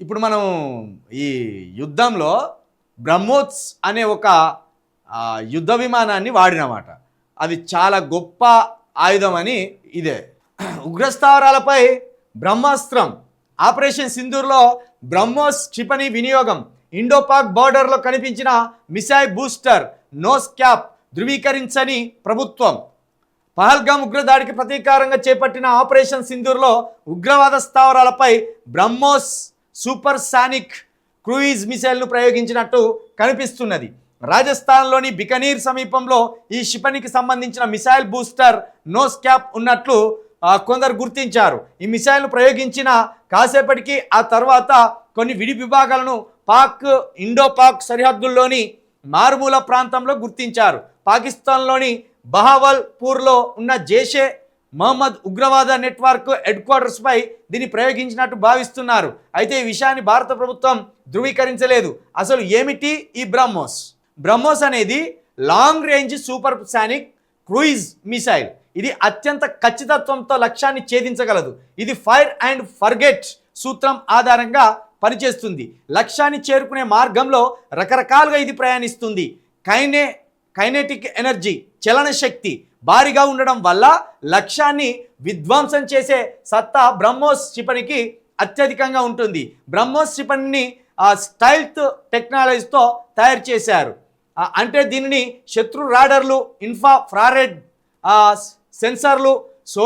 ఇప్పుడు మనం ఈ యుద్ధంలో బ్రహ్మోత్స్ అనే ఒక యుద్ధ విమానాన్ని వాడినమాట. అది చాలా గొప్ప ఆయుధం అని ఇదే. ఉగ్రస్థావరాలపై బ్రహ్మాస్త్రం ఆపరేషన్ సింధూర్లో బ్రహ్మోస్ క్షిపణి వినియోగం ఇండోపాక్ బార్డర్లో కనిపించిన మిసైల్ బూస్టర్ నోస్ క్యాప్ ధృవీకరించని ప్రభుత్వం. పహల్గామ్ ఉగ్రదాడికి ప్రతీకారంగా చేపట్టిన ఆపరేషన్ సింధూర్లో ఉగ్రవాద స్థావరాలపై బ్రహ్మోస్ సూపర్ సానిక్ క్రూయిజ్ మిసైల్ను ప్రయోగించినట్టు కనిపిస్తున్నది. రాజస్థాన్లోని బికనీర్ సమీపంలో ఈ క్షిపణికి సంబంధించిన మిసైల్ బూస్టర్ నోస్ క్యాప్ ఉన్నట్లు కొందరు గుర్తించారు. ఈ మిసైల్ను ప్రయోగించిన కాసేపటికి ఆ తర్వాత కొన్ని విడి విభాగాలను పాక్ ఇండో పాక్ సరిహద్దుల్లోని మారుమూల ప్రాంతంలో గుర్తించారు. పాకిస్తాన్లోని బహావల్పూర్లో ఉన్న జేషే మహమ్మద్ ఉగ్రవాద నెట్వర్క్ హెడ్ క్వార్టర్స్పై దీన్ని ప్రయోగించినట్టు భావిస్తున్నారు. అయితే ఈ విషయాన్ని భారత ప్రభుత్వం ధృవీకరించలేదు. అసలు ఏమిటి ఈ బ్రహ్మోస్? బ్రహ్మోస్ అనేది long range supersonic cruise missile. ఇది అత్యంత ఖచ్చితత్వంతో లక్ష్యాన్ని ఛేదించగలదు. ఇది ఫైర్ అండ్ ఫర్గెట్ సూత్రం ఆధారంగా పనిచేస్తుంది. లక్ష్యాన్ని చేరుకునే మార్గంలో రకరకాలుగా ఇది ప్రయాణిస్తుంది. కైనే కైనెటిక్ ఎనర్జీ చలన శక్తి భారీగా ఉండడం వల్ల లక్ష్యాన్ని విధ్వంసం చేసే సత్తా బ్రహ్మోస్ క్షిపణికి అత్యధికంగా ఉంటుంది. బ్రహ్మోస్ క్షిపణిని స్టైల్త్ టెక్నాలజీతో తయారు చేశారు. అంటే దీనిని శత్రు రాడర్లు ఇన్ఫా ఫ్రారెడ్ సెన్సార్లు సో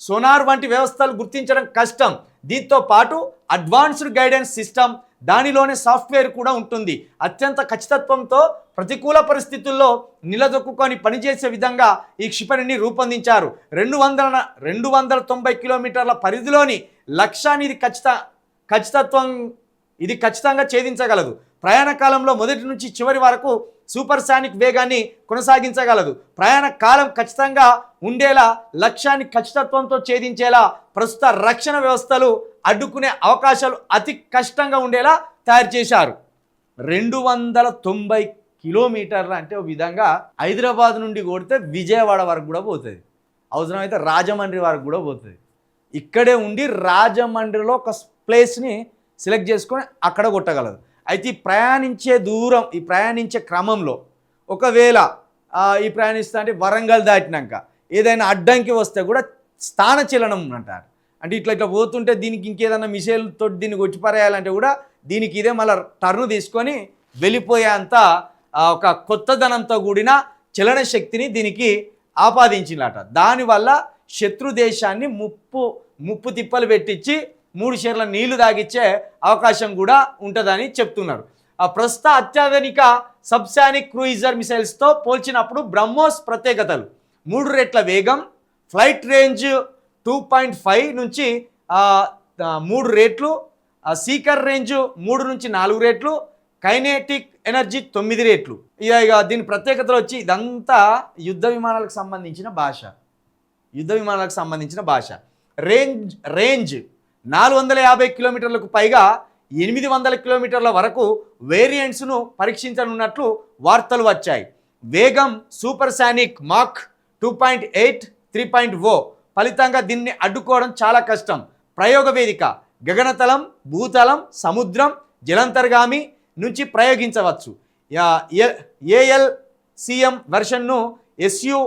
సోనార్ వంటి వ్యవస్థలు గుర్తించడం కష్టం. దీంతో పాటు అడ్వాన్స్డ్ గైడెన్స్ సిస్టమ్ దానిలోనే సాఫ్ట్వేర్ కూడా ఉంటుంది. అత్యంత ఖచ్చితత్వంతో ప్రతికూల పరిస్థితుల్లో నిలదొక్కుకొని పనిచేసే విధంగా ఈ క్షిపణిని రూపొందించారు. రెండు వందల రెండు వందల తొంభై కిలోమీటర్ల పరిధిలోని లక్ష్యాన్ని ఇది ఖచ్చిత ఖచ్చితత్వం ఇది ఖచ్చితంగా ఛేదించగలదు. ప్రయాణ కాలంలో మొదటి నుంచి చివరి వరకు సూపర్ సానిక్ వేగాన్ని కొనసాగించగలదు. ప్రయాణ కాలం ఖచ్చితంగా ఉండేలా లక్ష్యాన్ని ఖచ్చితత్వంతో ఛేదించేలా ప్రస్తుత రక్షణ వ్యవస్థలు అడ్డుకునే అవకాశాలు అతి కష్టంగా ఉండేలా తయారు చేశారు. రెండు వందల తొంభై కిలోమీటర్లు అంటే ఒక విధంగా హైదరాబాద్ నుండి కొడితే విజయవాడ వరకు కూడా పోతుంది. అవసరమైతే రాజమండ్రి వరకు కూడా పోతుంది. ఇక్కడే ఉండి రాజమండ్రిలో ఒక ప్లేస్ని సెలెక్ట్ చేసుకొని అక్కడ కొట్టగలదు అయితే ఈ ప్రయాణించే దూరం ఈ ప్రయాణించే క్రమంలో ఒకవేళ ఈ ప్రయాణిస్తా అంటే వరంగల్ దాటినాక ఏదైనా అడ్డంకి వస్తే కూడా స్థాన చలనం అంటారు. అంటే ఇట్లా ఇట్లా పోతుంటే దీనికి ఇంకేదైనా మిసైల్ తోటి దీన్ని కొట్టిపారేయాలంటే కూడా దీనికి ఇదే మళ్ళీ టర్న్ తీసుకొని వెళ్ళిపోయేంత ఆ, ఒక కొత్తదనంతో కూడిన చలన శక్తిని దీనికి ఆపాదించిందట దానివల్ల శత్రు దేశాన్ని ముప్పు ముప్పు తిప్పలు పెట్టించి మూడు షేర్ల నీళ్ళు తాగిచ్చే అవకాశం కూడా ఉంటుందని చెప్తున్నారు. ఆ ప్రస్తుత అత్యాధునిక సబ్సానిక్ క్రూయిజర్ మిసైల్స్తో పోల్చినప్పుడు బ్రహ్మోస్ ప్రత్యేకతలు. మూడు రెట్ల వేగం flight range two point five నుంచి మూడు రేట్లు సీకర్ రేంజ్ మూడు నుంచి నాలుగు రేట్లు కైనెటిక్ ఎనర్జీ తొమ్మిది రేట్లు. ఇక దీని ప్రత్యేకతలు వచ్చి ఇదంతా యుద్ధ విమానాలకు సంబంధించిన భాష. యుద్ధ విమానాలకు సంబంధించిన భాష. రేంజ్ రేంజ్ నాలుగు వందల యాభై కిలోమీటర్లకు పైగా ఎనిమిది వందల కిలోమీటర్ల వరకు వేరియంట్స్ను పరీక్షించనున్నట్లు వార్తలు వచ్చాయి. వేగం supersonic Mach two point eight three point oh ఫలితంగా దీన్ని అడ్డుకోవడం చాలా కష్టం. ప్రయోగ వేదిక గగనతలం భూతలం సముద్రం జలంతర్గామి నుంచి ప్రయోగించవచ్చు. AL CM వెర్షన్ను S U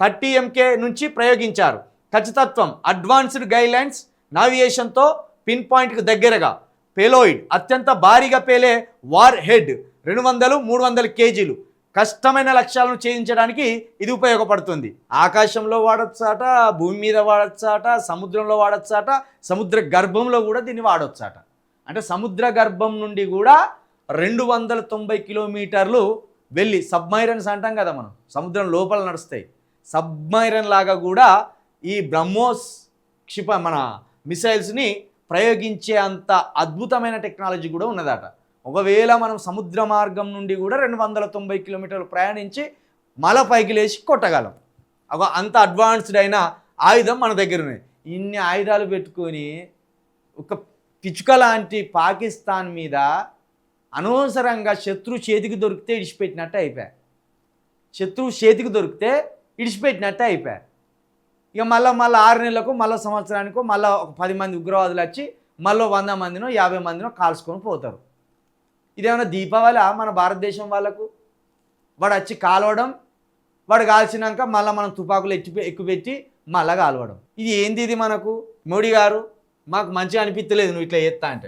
thirty M K నుంచి ప్రయోగించారు. ఖచ్చితత్వం అడ్వాన్స్డ్ గైడ్లైన్స్ నావిగేషన్తో పిన్ పాయింట్కి దగ్గరగా పేలోయిడ్ అత్యంత భారీగా పేలే వార్ హెడ్ రెండు వందలు మూడు వందల కేజీలు. కష్టమైన లక్ష్యాలను ఛేదించడానికి ఇది ఉపయోగపడుతుంది. ఆకాశంలో వాడొచ్చాట భూమి మీద వాడొచ్చాట సముద్రంలో వాడొచ్చాట సముద్ర గర్భంలో కూడా దీన్ని వాడొచ్చాట. అంటే సముద్ర గర్భం నుండి కూడా రెండు వందల తొంభై కిలోమీటర్లు వెళ్ళి సబ్మైరన్స్ అంటాం కదా మనం సముద్రం లోపల నడుస్తాయి. సబ్మైరన్ లాగా కూడా ఈ బ్రహ్మోస్ క్షిప మన మిసైల్స్ని ప్రయోగించే అంత అద్భుతమైన టెక్నాలజీ కూడా ఉన్నదట. ఒకవేళ మనం సముద్ర మార్గం నుండి కూడా రెండు వందల తొంభై కిలోమీటర్లు ప్రయాణించి మల పైకి లేచి కొట్టగలం. ఒక అంత అడ్వాన్స్డ్ అయిన ఆయుధం మన దగ్గర ఉన్నాయి ఇన్ని ఆయుధాలు పెట్టుకొని ఒక పిచ్చుక లాంటి పాకిస్తాన్ మీద అనవసరంగా శత్రు చేతికి దొరికితే ఇడిచిపెట్టినట్టే అయిపోయా శత్రువు చేతికి దొరికితే ఇడిచిపెట్టినట్టే అయిపోయా ఇక మళ్ళీ మళ్ళీ ఆరు నెలలకు మళ్ళీ సంవత్సరానికో మళ్ళీ ఒక పది మంది ఉగ్రవాదులు వచ్చి మళ్ళీ వంద మందినో యాభై మందినో కాల్చుకొని పోతారు. ఇదేమైనా దీపావళి మన భారతదేశం వాళ్ళకు? వాడు వచ్చి కాలవడం వాడు కాల్చినాక మళ్ళీ మనం తుపాకులు ఎత్తి ఎక్కుపెట్టి మళ్ళా కాలవడం. ఇది ఏంది ఇది మనకు? మోడీ గారు మాకు మంచిగా అనిపించలేదు నువ్వు ఇట్లా చేస్తా అంటే.